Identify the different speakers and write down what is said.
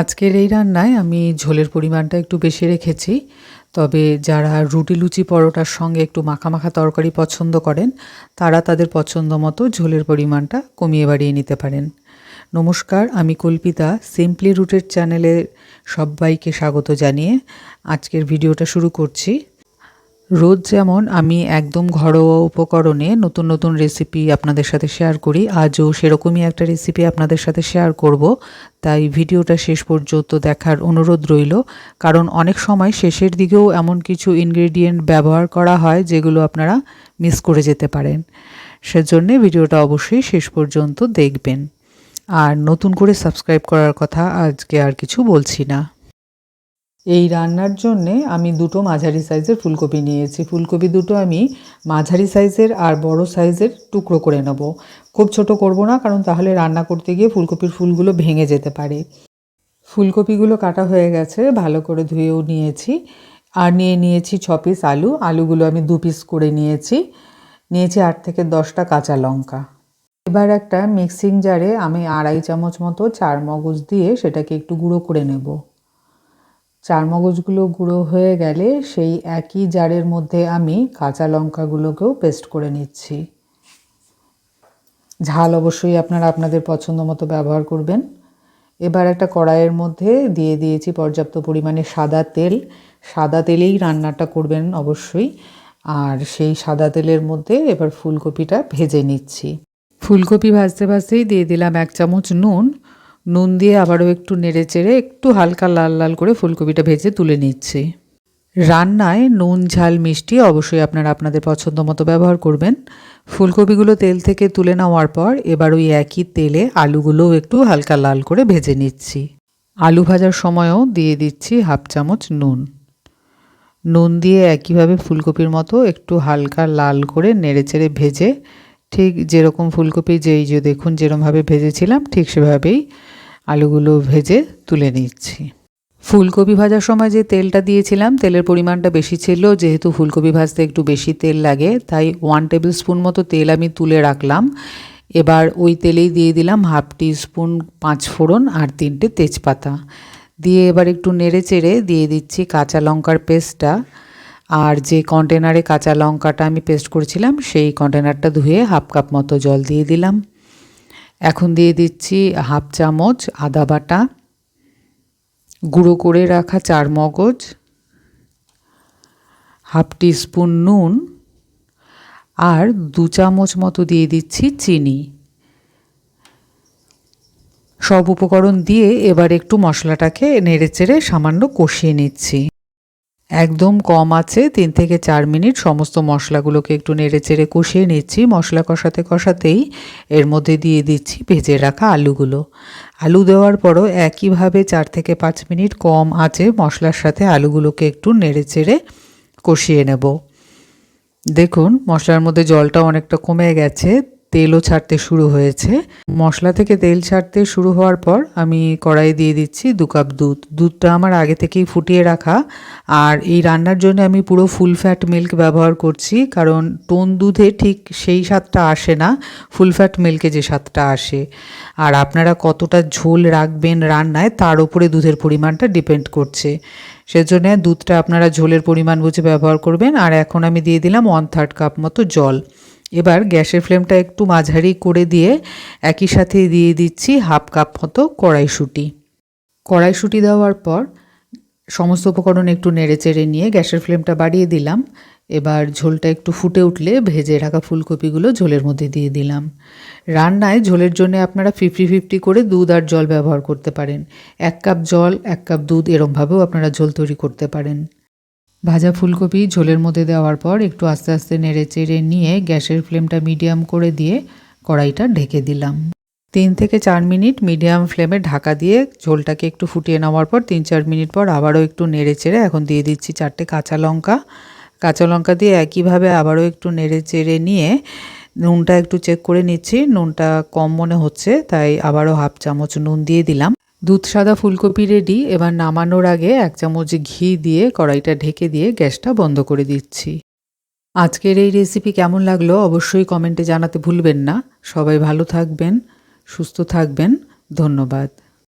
Speaker 1: আজকের এই রান্নায় আমি ঝোলের পরিমাণটা একটু বেশি রেখেছি। তবে যারা রুটি লুচি পরোটার সঙ্গে একটু মাখা মাখা তরকারি পছন্দ করেন, তারা তাদের পছন্দ মতো ঝোলের পরিমাণটা কমিয়ে বাড়িয়ে নিতে পারেন। নমস্কার, আমি কল্পিতা সিম্পলি রুটের চ্যানেলে সবাইকে স্বাগত জানিয়ে আজকের ভিডিওটা শুরু করছি। রোজ যেমন আমি একদম ঘরোয়া উপকরণে নতুন নতুন রেসিপি আপনাদের সাথে শেয়ার করি, আজও সেরকমই একটা রেসিপি আপনাদের সাথে শেয়ার করব। তাই ভিডিওটা শেষ পর্যন্ত দেখার অনুরোধ রইল। কারণ অনেক সময় শেষের দিকেও এমন কিছু ইনগ্রেডিয়েন্ট ব্যবহার করা হয় যেগুলো আপনারা মিস করে যেতে পারেন। সেজন্যে ভিডিওটা অবশ্যই শেষ পর্যন্ত দেখবেন। আর নতুন করে সাবস্ক্রাইব করার কথা আজকে আর কিছু বলছি না। এই রান্নার জন্যে আমি দুটো মাঝারি সাইজের ফুলকপি নিয়েছি। ফুলকপি দুটো আমি মাঝারি সাইজের আর বড় সাইজের টুকরো করে নেব। খুব ছোট করব না, কারণ তাহলে রান্না করতে গিয়ে ফুলকপির ফুলগুলো ভেঙে যেতে পারে। ফুলকপিগুলো কাটা হয়ে গেছে, ভালো করে ধুয়েও নিয়েছি। আর নিয়ে নিয়েছি ছ পিস আলু। আলুগুলো আমি দু পিস করে নিয়েছি। নিয়েছি আট থেকে দশটা কাঁচা লঙ্কা। এবার একটা মিক্সিং জারে আমি আড়াই চামচ মতো চার মগজ দিয়ে সেটাকে একটু গুঁড়ো করে নেব। চার মগজগুলো গুঁড়ো হয়ে গেলে সেই একই জারের মধ্যে আমি কাঁচা লঙ্কাগুলোকেও পেস্ট করে নিচ্ছি। ঝাল অবশ্যই আপনারা আপনাদের পছন্দ মতো ব্যবহার করবেন। এবার একটা কড়াইয়ের মধ্যে দিয়ে দিয়েছি পর্যাপ্ত পরিমাণে সাদা তেল। সাদা তেলেই রান্নাটা করবেন অবশ্যই। আর সেই সাদা তেলের মধ্যে এবার ফুলকপিটা ভেজে নিচ্ছি। ফুলকপি ভাজতে ভাজতেই দিয়ে দিলাম এক চামচ নুন। নুন দিয়ে আবারও একটু নেড়ে চেড়ে একটু হালকা লাল লাল করে ফুলকপিটা ভেজে তুলে নিচ্ছি। রান্নায় নুন, ঝাল, মিষ্টি অবশ্যই আপনারা আপনাদের পছন্দ মতো ব্যবহার করবেন। ফুলকপিগুলো তেল থেকে তুলে নেওয়ার পর এবার ওই একই তেলে আলুগুলোও একটু হালকা লাল করে ভেজে নিচ্ছি। আলু ভাজার সময়ও দিয়ে দিচ্ছি হাফ চামচ নুন। নুন দিয়ে একইভাবে ফুলকপির মতো একটু হালকা লাল করে নেড়ে চেড়ে ভেজে ঠিক যেরকম ফুলকপি যেই যে দেখুন যেরকমভাবে ভেজেছিলাম, ঠিক সেভাবেই আলুগুলো ভেজে তুলে নিচ্ছি। ফুলকপি ভাজার সময় যে তেলটা দিয়েছিলাম, তেলের পরিমাণটা বেশি ছিল, যেহেতু ফুলকপি ভাজতে একটু বেশি তেল লাগে, তাই ওয়ান টেবিল স্পুন মতো তেল আমি তুলে রাখলাম। এবার ওই তেলেই দিয়ে দিলাম হাফ টি স্পুন পাঁচ ফোড়ন আর তিনটে তেজপাতা। দিয়ে এবার একটু নেড়ে চেড়ে দিয়ে দিচ্ছি কাঁচা লঙ্কার পেস্টটা। আর যে কন্টেনারে কাঁচা লঙ্কাটা আমি পেস্ট করেছিলাম, সেই কন্টেনারটা ধুয়ে হাফ কাপ মতো জল দিয়ে দিলাম। এখন দিয়ে দিচ্ছি হাফ চামচ আদা বাটা, গুঁড়ো করে রাখা চার মগজ হাফ স্পুন নুন, আর দু চামচ মতো দিয়ে দিচ্ছি চিনি। সব উপকরণ দিয়ে এবার একটু মশলাটাকে নেড়ে চেড়ে সামান্য কষিয়ে নিচ্ছি। একদম কম আছে। তিন থেকে চার মিনিট সমস্ত মশলাগুলোকে একটু নেড়ে চেড়ে কষিয়ে নিচ্ছি। মশলা কষাতে কষাতেই এর মধ্যে দিয়ে দিচ্ছি ভেজে রাখা আলুগুলো। আলু দেওয়ার পরও একইভাবে চার থেকে পাঁচ মিনিট কম আছে। মশলার সাথে আলুগুলোকে একটু নেড়ে চেড়ে কষিয়ে নেব। দেখুন, মশলার মধ্যে জলটা অনেকটা কমে গেছে। তেলও ছাড়তে শুরু হয়েছে। মশলা থেকে তেল ছাড়তে শুরু হওয়ার পর আমি কড়াই দিয়ে দিচ্ছি দু কাপ দুধ। দুধটা আমার আগে থেকেই ফুটিয়ে রাখা। আর এই রান্নার জন্য আমি পুরো ফুল ফ্যাট মিল্ক ব্যবহার করছি। কারণ টোন দুধে ঠিক সেই স্বাদটা আসে না। ফুল ফ্যাট মিল্কে যে স্বাদটা আসে। আর আপনারা কতটা ঝোল রাখবেন রান্নায় তার উপরে দুধের পরিমাণটা ডিপেন্ড করছে। সেজন্য দুধটা আপনারা ঝোলের পরিমাণ বুঝে ব্যবহার করবেন। আর এখন আমি দিয়ে দিলাম ওয়ান থার্ড কাপ মতো জল। এবার গ্যাসের ফ্লেমটা একটু মাঝারি করে দিয়ে একই সাথে দিয়ে দিচ্ছি হাফ কাপ মতো কড়াইশুঁটি। কড়াইশুঁটি দেওয়ার পর সমস্ত উপকরণ একটু নেড়ে চেড়ে নিয়ে গ্যাসের ফ্লেমটা বাড়িয়ে দিলাম। এবার ঝোলটা একটু ফুটে উঠলে ভেজে রাখা ফুলকপিগুলো ঝোলের মধ্যে দিয়ে দিলাম। রান্নায় ঝোলের জন্য আপনারা ফিফটি ফিফটি করে দুধ আর জল ব্যবহার করতে পারেন। এক কাপ জল, এক কাপ দুধ এরমভাবেও আপনারা ঝোল তৈরি করতে পারেন। ভাজা ফুলকপি ঝোলের মধ্যে দেওয়ার পর একটু আস্তে আস্তে নেড়ে চেড়ে নিয়ে গ্যাসের ফ্লেমটা মিডিয়াম করে দিয়ে কড়াইটা ঢেকে দিলাম। তিন থেকে চার মিনিট মিডিয়াম ফ্লেমে ঢাকা দিয়ে ঝোলটাকে একটু ফুটিয়ে নেওয়ার পর তিন চার মিনিট পর আবারও একটু নেড়ে চেড়ে এখন দিয়ে দিচ্ছি চারটে কাঁচা লঙ্কা। কাঁচা লঙ্কা দিয়ে একইভাবে আবারও একটু নেড়ে চেড়ে নিয়ে নুনটা একটু চেক করে নিচ্ছি। নুনটা কম মনে হচ্ছে, তাই আবারও হাফ চামচ নুন দিয়ে দিলাম। দুধ, সাদা ফুলকপি রেডি এবার নামানোর আগে এক চামচ ঘি দিয়ে কড়াইটা ঢেকে দিয়ে গ্যাসটা বন্ধ করে দিচ্ছি। আজকের এই রেসিপি কেমন লাগল অবশ্যই কমেন্টে জানাতে ভুলবেন না। সবাই ভালো থাকবেন, সুস্থ থাকবেন। ধন্যবাদ।